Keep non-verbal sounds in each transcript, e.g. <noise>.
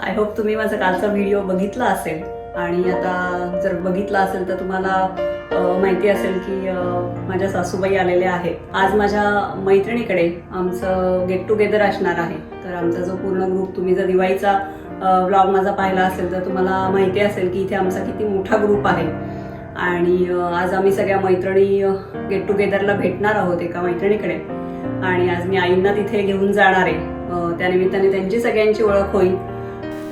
I hope तुम्ही माझा कालचा व्हिडिओ बघितला असेल. आणि आता जर बघितला असेल तर तुम्हाला माहिती असेल की माझ्या सासूबाई आलेल्या आहेत. आज माझ्या मैत्रिणीकडे आमचं गेट टुगेदर असणार आहे. तर आमचा जो पूर्ण ग्रुप तुम्ही जर दिवाळीचा ब्लॉग माझा पाहिला असेल तर तुम्हाला माहिती असेल की इथे आमचा किती मोठा ग्रुप आहे. आणि आज आम्ही सगळ्या मैत्रिणी गेट टुगेदरला भेटणार आहोत एका मैत्रिणीकडे. आणि आज मी आईंना तिथे घेऊन जाणार आहे. त्यानिमित्ताने त्यांची सगळ्यांची ओळख होईल.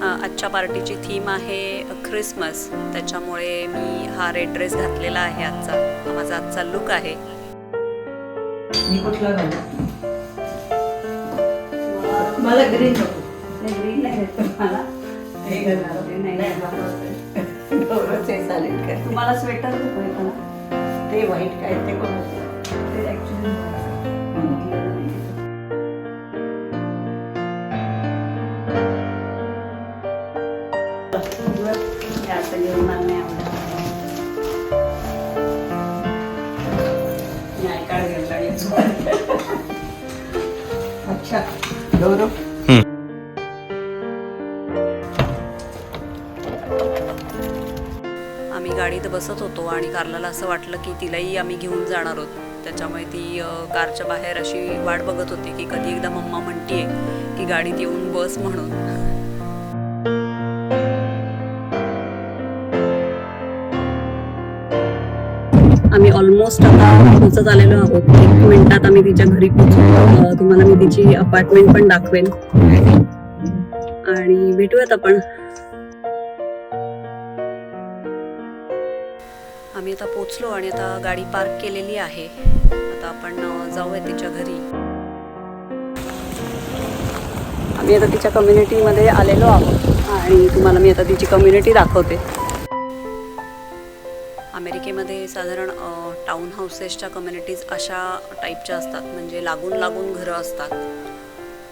आजच्या पार्टीची थीम आहे ख्रिसमस. त्याच्यामुळे मी हा रेड ड्रेस घातलेला आहे आजचा. हा माझा आजचा लुक आहे. मी कुठला मला ग्रीन नको. ग्रीन नाही मला <laughs> तुम्हाला स्वेटर ते वाईट काय ते कोणाचं? जास्त घेऊन नाही अच्छा गौरव आम्ही गाडीत बसत होतो आणि कारलाला असं वाटलं की तिलाही आम्ही घेऊन जाणार आहोत. त्याच्यामुळे ती कारच्या बाहेर अशी वाट बघत होती की कधी एकदा मम्मा म्हणतीये की गाडीत येऊन बस म्हणून. आम्ही ऑलमोस्ट आता पोहोचत आलेलो आहोत. एक मिनिटात आम्ही तिच्या घरी पोहोचू. तुम्हाला मी तिची अपार्टमेंट पण दाखवेन. आणि भेटूयात आपण. आम्ही आता पोचलो आणि आता गाडी पार्क केलेली आहे. आता आपण जाऊया तिच्या घरी. आम्ही आता तिच्या कम्युनिटीमध्ये आलेलो आहोत. आणि तुम्हाला मी आता तिची कम्युनिटी दाखवते. मुंबईमध्ये साधारण टाऊन हाऊसेसच्या कम्युनिटीज अशा टाईपच्या असतात. म्हणजे लागून लागून घरं असतात.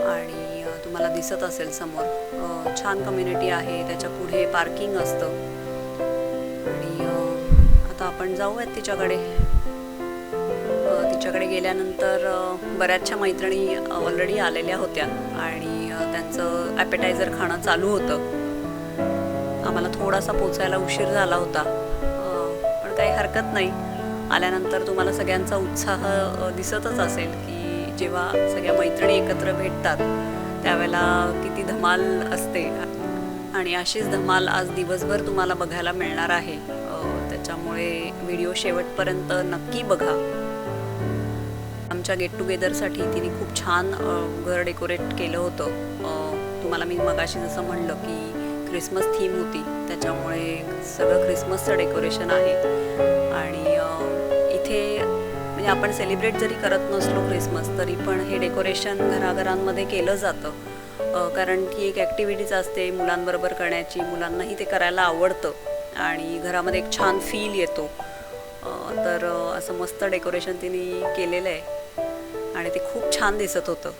आणि तुम्हाला दिसत असेल समोर छान कम्युनिटी आहे. त्याच्या पुढे पार्किंग असतं. आणि आता आपण जाऊयात तिच्याकडे. तिच्याकडे गेल्यानंतर बऱ्याचशा मैत्रिणी ऑलरेडी आलेल्या होत्या. आणि त्यांचं ॲपेटायझर खाणं चालू होतं. आम्हाला थोडासा पोचायला उशीर झाला होता. पण काही हरकत नाही. आल्यानंतर तुम्हाला सगळ्यांचा उत्साह दिसतच असेल की जेव्हा सगळ्या मैत्रिणी एकत्र भेटतात त्यावेळेला किती धमाल असते. आणि अशीच धमाल आज दिवसभर तुम्हाला बघायला मिळणार आहे. त्याच्यामुळे व्हिडिओ शेवटपर्यंत नक्की बघा. आमच्या गेट टुगेदरसाठी तिने खूप छान घर डेकोरेट केलं होतं. तुम्हाला मी मगाशी जसं म्हणलं की क्रिसमस थीम होती. त्याच्यामुळे सगळं क्रिसमसचं डेकोरेशन आहे. आणि इथे म्हणजे आपण सेलिब्रेट जरी करत नसलो क्रिसमस तरी पण हे डेकोरेशन घराघरांमध्ये केलं जातं. कारण की एक ॲक्टिव्हिटीज असते मुलांबरोबर करण्याची. मुलांनाही ते करायला आवडतं. आणि घरामध्ये एक छान फील येतो. तर असं मस्त डेकोरेशन तिने केलेलं आहे. आणि ते खूप छान दिसत होतं.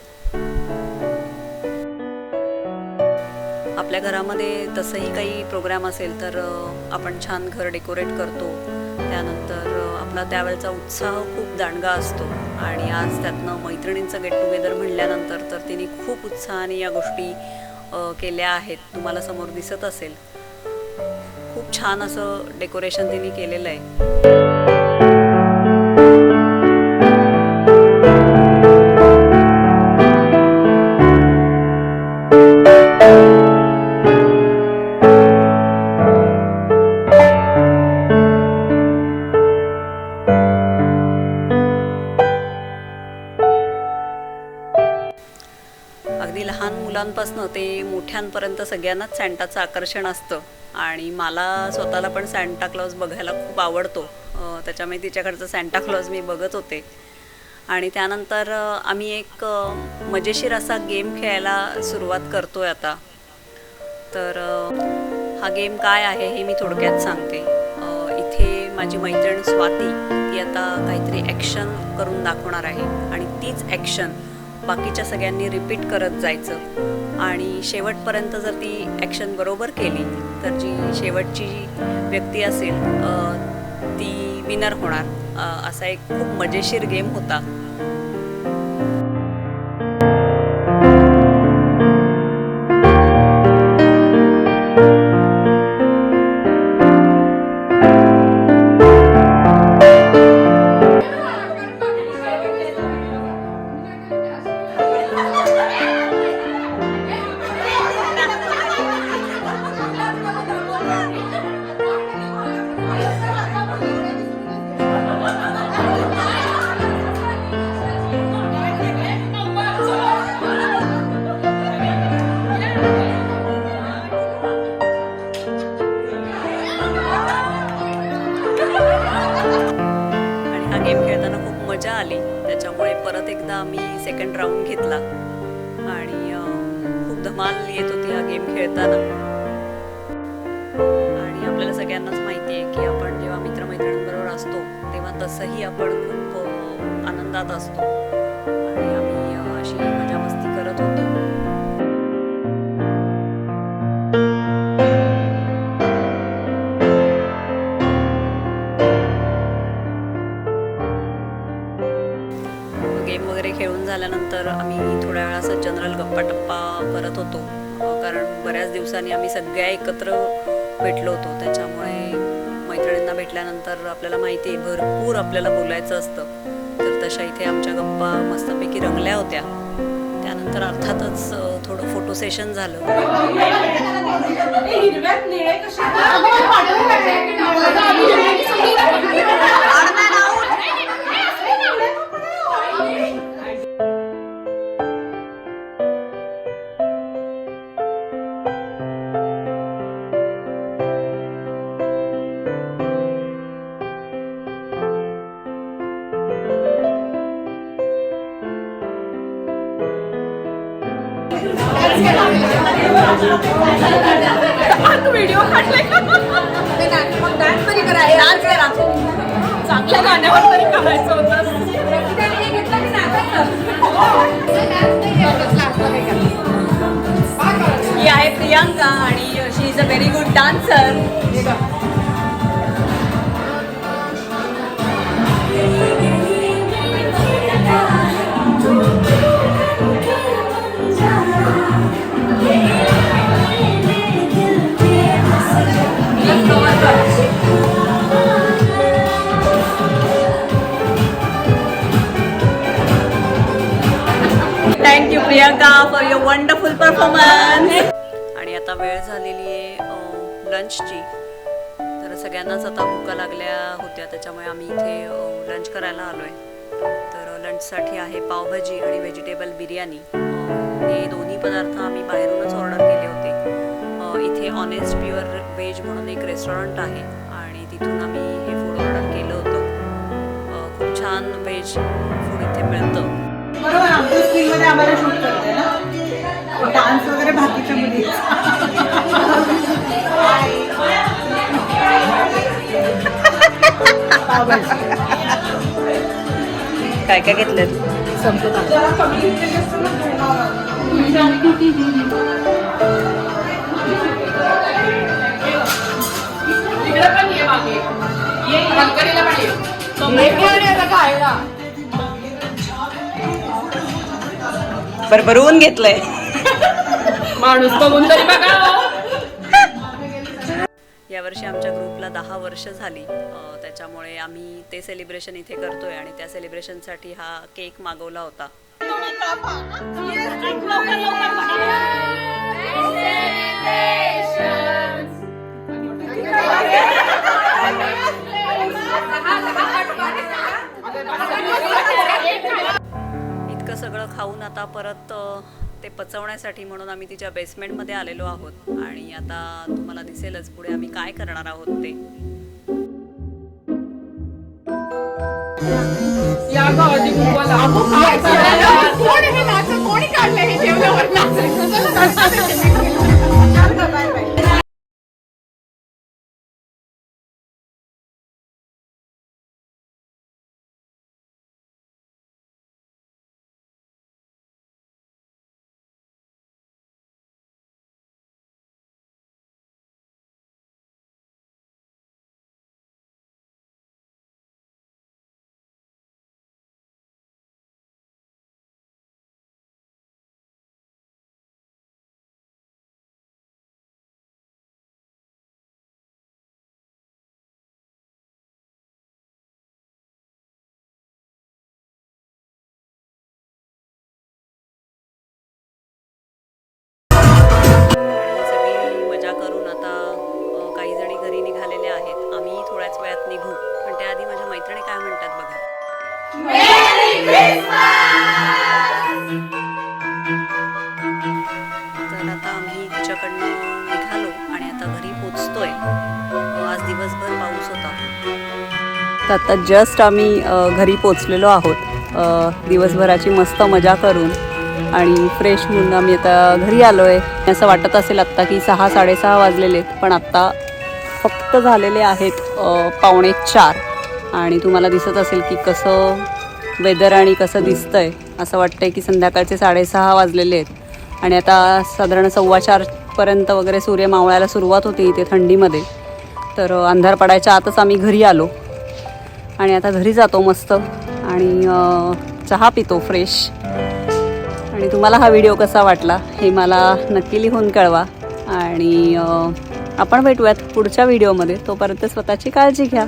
आपल्या घरामध्ये तसंही काही प्रोग्राम असेल तर आपण छान घर डेकोरेट करतो. त्यानंतर आपला त्यावेळेचा उत्साह खूप दांडगा असतो. आणि आज त्यातनं मैत्रिणींचं गेट टुगेदर म्हणल्यानंतर तर तिने खूप उत्साहाने या गोष्टी केल्या आहेत. तुम्हाला समोर दिसत असेल. खूप छान असं डेकोरेशन तिने केलेलं आहे. मोठ्यांपर्यंत सगळ्यांनाच सँटाचं आकर्षण असतं. आणि मला स्वतःला पण सँटा क्लॉज बघायला खूप आवडतो. त्याच्यामुळे तिच्याकडचं सँटा क्लॉज मी बघत होते. आणि त्यानंतर आम्ही एक मजेशीर असा गेम खेळायला सुरुवात करतोय आता. तर हा गेम काय आहे हे मी थोडक्यात सांगते. इथे माझी मैत्रीण स्वाती ती आता काहीतरी ॲक्शन करून दाखवणार आहे. आणि तीच ॲक्शन बाकीच्या सगळ्यांनी रिपीट करत जायचं. आणि शेवटपर्यंत जर ती ॲक्शन बरोबर केली तर जी शेवटची व्यक्ती असेल ती विनर होणार. असा एक खूप मजेशीर गेम होता. सेकंड राऊंड घेतला. आणि खूप धमाल येत होती हा गेम खेळताना. आणि आपल्याला सगळ्यांनाच माहिती आहे की आपण जेव्हा मित्रमैत्रिणींबरोबर असतो तेव्हा तसंही आपण खूप आनंदात असतो. आल्यानंतर आम्ही थोड्या वेळा असं जनरल गप्पा टप्पा करत होतो. कारण बऱ्याच दिवसांनी आम्ही सगळ्या एकत्र भेटलो होतो. त्याच्यामुळे मैत्रिणींना भेटल्यानंतर आपल्याला माहिती आहे भरपूर आपल्याला बोलायचं असतं. तर तशा इथे आमच्या गप्पा मस्तपैकी रंगल्या होत्या. त्यानंतर अर्थातच थोडं फोटो सेशन झालं. व्हिडिओ काढलाय. का मग डान्स तरी करा. डान्स करा. चांगल्या गाण्यावर तरी करायचं होतं. ही आहे प्रियांका आणि she is a very good dancer वेळ झालेली आहे लंचची तर सगळ्यांनाच आता भुका लागल्या होत्या त्याच्यामुळे आम्ही इथे लंच करायला आलो आहे तर लंचसाठी आहे पावभाजी आणि व्हेजिटेबल बिर्याणी. हे दोन्ही पदार्थ आम्ही बाहेरूनच ऑर्डर केले होते. इथे ऑनेस्ट प्युअर व्हेज म्हणून एक रेस्टॉरंट आहे आणि तिथून आम्ही हे फूड ऑर्डर केलं होतं. खूप छान व्हेज फूड इथे मिळतं. बरोबर आमच्या स्कूलमध्ये आम्हाला शूट करते ना? डान्स वगैरे बाकीच्या मुली <laughs> काय काय घेतलं भरभरून घेतलंय. माणूस बघून तरी बघा यावर्षी आमच्या ग्रुपला दहा वर्ष झाली. त्याच्यामुळे आम्ही ते सेलिब्रेशन इथे करतोय आणि त्या सेलिब्रेशनसाठी हा केक मागवला होता. इतकं सगळं खाऊन आता परत ते पचवण्यासाठी म्हणून आम्ही तिच्या बेसमेंटमध्ये आलेलो आहोत आणि आता तुम्हाला दिसेलच पुढे आम्ही काय करणार आहोत ते हे कोणी काढलं हे जेवल्यावर आम्ही थोड्याच वेळात निघू. पण त्याआधी माझ्या मैत्रिणी काय म्हणतात बघा. तर आता आम्ही तिच्याकडनं निघालो आणि आता घरी पोचतोय. आज दिवसभर पाऊस होता. आता जस्ट आम्ही घरी पोचलेलो आहोत. दिवसभराची मस्त मजा करून. आणि फ्रेश होऊन आम्ही आता घरी आलो आहे असं वाटत असेल आत्ता की सहा साडेसहा वाजलेले पण आत्ता फक्त झालेले आहेत पावणे चार. आणि तुम्हाला दिसत असेल की कसं वेदर आणि कसं दिसतंय. असं वाटतंय की संध्याकाळचे साडेसहा वाजलेले आहेत. आणि आता साधारण सव्वा चारपर्यंत वगैरे सूर्य मावळायला सुरुवात होती इथे थंडीमध्ये. तर अंधार पडायच्या आतच आम्ही घरी आलो. आणि आता घरी जातो मस्त. आणि चहा पितो फ्रेश आणि तुम्हाला हा व्हिडिओ कसा वाटला हे मला नक्की लिहून कळवा. आणि आपण भेटूयात पुढच्या व्हिडिओमध्ये. तोपर्यंत स्वतःची काळजी घ्या.